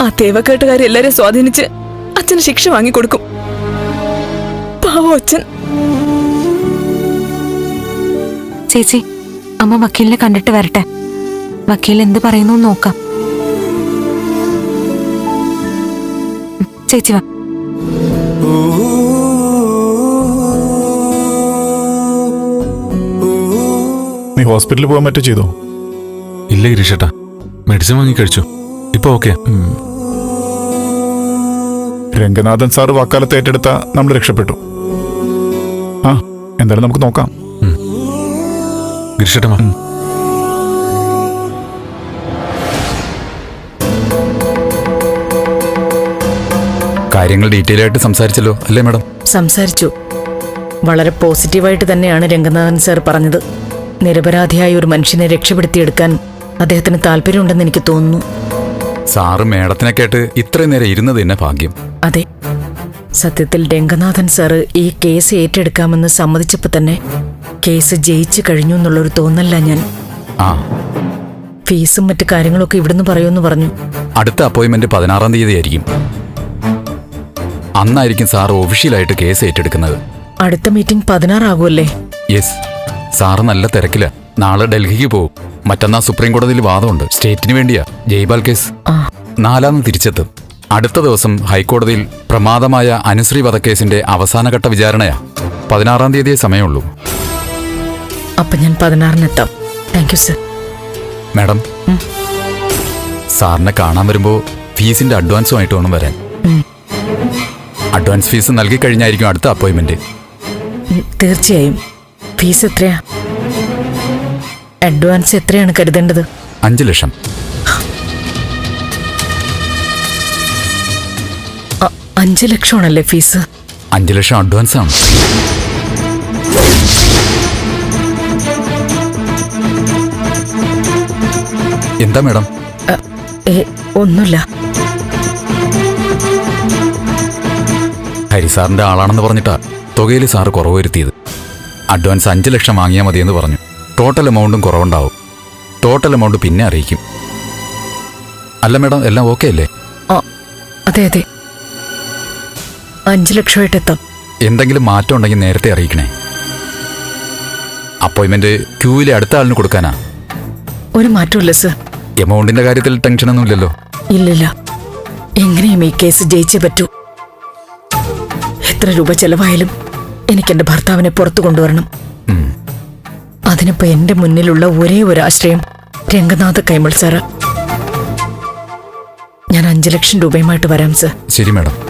ആ തേവക്കാട്ടുകാരെ എല്ലാരെയും സ്വാധീനിച്ച് അച്ഛന് ശിക്ഷ വാങ്ങിക്കൊടുക്കും. പാവോ അച്ഛൻ. ചേച്ചി അമ്മ വക്കീലിനെ കണ്ടിട്ട് വരട്ടെ. വക്കീൽ എന്ത് പറയുന്നു നോക്കാം. ചേച്ചി വാ. നീ ഹോസ്പിറ്റലിൽ പോകാൻ പറ്റോ ചെയ്തോ? ഇല്ല ഗിരീഷേട്ടാ. മെഡിസിൻ വാങ്ങി കഴിച്ചു. ഇപ്പൊ ഓക്കെ. രംഗനാഥൻ സാർ വാക്കാലത്ത് ഏറ്റെടുത്ത നമ്മൾ രക്ഷപ്പെട്ടു. ആ എന്തായാലും നമുക്ക് നോക്കാം. കാര്യങ്ങൾ ഡീറ്റെയിൽ ആയിട്ട് സംസാരിച്ചല്ലോ അല്ലേ മാഡം? സംസാരിച്ചു. വളരെ പോസിറ്റീവായിട്ട് തന്നെയാണ് രംഗനാഥൻ സാർ പറഞ്ഞത്. നിരപരാധിയായ ഒരു മനുഷ്യനെ രക്ഷപ്പെടുത്തിയെടുക്കാൻ അദ്ദേഹത്തിന് താല്പര്യമുണ്ടെന്ന് എനിക്ക് തോന്നുന്നു. സാറ് മേഡത്തിനെ കേട്ട് ഇത്രയും നേരം ഇരുന്നത് തന്നെ ഭാഗ്യം. അതെ. സത്യത്തിൽ രംഗനാഥൻ സാറ് ഈ കേസ് ഏറ്റെടുക്കാമെന്ന് സമ്മതിച്ചപ്പോൾ തന്നെ കേസ് ജയിച്ചു കഴിഞ്ഞു എന്നുള്ളൊരു തോന്നല്ല ഞാൻ. ആ. ഫീസും മറ്റു കാര്യങ്ങളൊക്കെ ഇവിടുന്ന് പറയുമെന്ന് പറഞ്ഞു. അടുത്ത അപ്പോയിന്റ്മെന്റ് പതിനാറാം തീയതി ആയിരിക്കും. അന്നായിരിക്കും സാർ ഒഫീഷ്യലായിട്ട് കേസ് ഏറ്റെടുക്കുന്നത്. അടുത്ത മീറ്റിംഗ് പതിനാറാകുമല്ലേ? യെസ്. സാറ് നല്ല തിരക്കില. നാളെ ഡൽഹിക്ക് പോകും മറ്റന്നാ സുപ്രീം കോടതിയിൽ വാദമുണ്ട്. സ്റ്റേറ്റിന് വേണ്ടിയാ. ജയ്പാൽ കേസ്. നാലാന്ന് തിരിച്ചെത്തും. അടുത്ത ദിവസം ഹൈക്കോടതിയിൽ പ്രമാദമായ അനുശ്രീ വധക്കേസിന്റെ അവസാനഘട്ട വിചാരണയാ. പതിനാറാം തീയതിയെ സമയമുള്ളൂ. അപ്പൊ ഞാൻ പതിനാറിനെത്താം. താങ്ക് യു സർ മാഡം സാറിനെ കാണാൻ വരുമ്പോൾ ഫീസിന്റെ അഡ്വാൻസുമായിട്ട് വേണം വരാൻ. അഡ്വാൻസ് ഫീസ് നൽകി കഴിഞ്ഞായിരിക്കും അടുത്ത അപ്പോയിന്റ്മെന്റ്. തീർച്ചയായും. ഫീസ് എത്രയാ? അഡ്വാൻസ് എത്രയാണ് കരുതേണ്ടത്? അഞ്ച് ലക്ഷം. അഞ്ച് ലക്ഷമാണല്ലേ ഫീസ്? അഞ്ചു ലക്ഷം അഡ്വാൻസ് ആണ്. എന്താ മേഡം? ഒന്നുമില്ല. ഹരിസാറിന്റെ ആളാണെന്ന് പറഞ്ഞിട്ടാ തുകയിൽ സാർ കുറവ് വരുത്തിയത്. അഡ്വാൻസ് അഞ്ച് ലക്ഷം വാങ്ങിയാൽ മതിയെന്ന് പറഞ്ഞു. ടോട്ടൽ എമൗണ്ടും കുറവുണ്ടാവും. ടോട്ടൽ എമൗണ്ട് പിന്നെ അറിയിക്കും. അല്ല മേഡം എല്ലാം ഓക്കെ അല്ലേ? അതെ അതെ. അഞ്ച് ലക്ഷമായിട്ട് എത്താം. എന്തെങ്കിലും മാറ്റം ഉണ്ടെങ്കിൽ നേരത്തെ അറിയിക്കണേ. അപ്പോയിന്റ്മെന്റ് ക്യൂവിലെ അടുത്ത ആളിന് കൊടുക്കാനാ? ഒരു മാറ്റമില്ല സർ എമൗണ്ടിന്റെ കാര്യത്തിൽ ടെൻഷനൊന്നുമില്ലല്ലോ ഇല്ലില്ല. എങ്ങനെയും ഈ കേസ് ജയിച്ചേ പറ്റൂ. എത്ര രൂപ ചെലവായാലും എനിക്ക് എന്റെ ഭർത്താവിനെ പുറത്തു കൊണ്ടുവരണം. അതിനിപ്പോ എന്റെ മുന്നിലുള്ള ഒരേ ഒരു ആശ്രയം രംഗനാഥ കൈമൾ സാറ്. ഞാൻ അഞ്ചു ലക്ഷം രൂപയുമായിട്ട് വരാം സർ ശരി മാഡം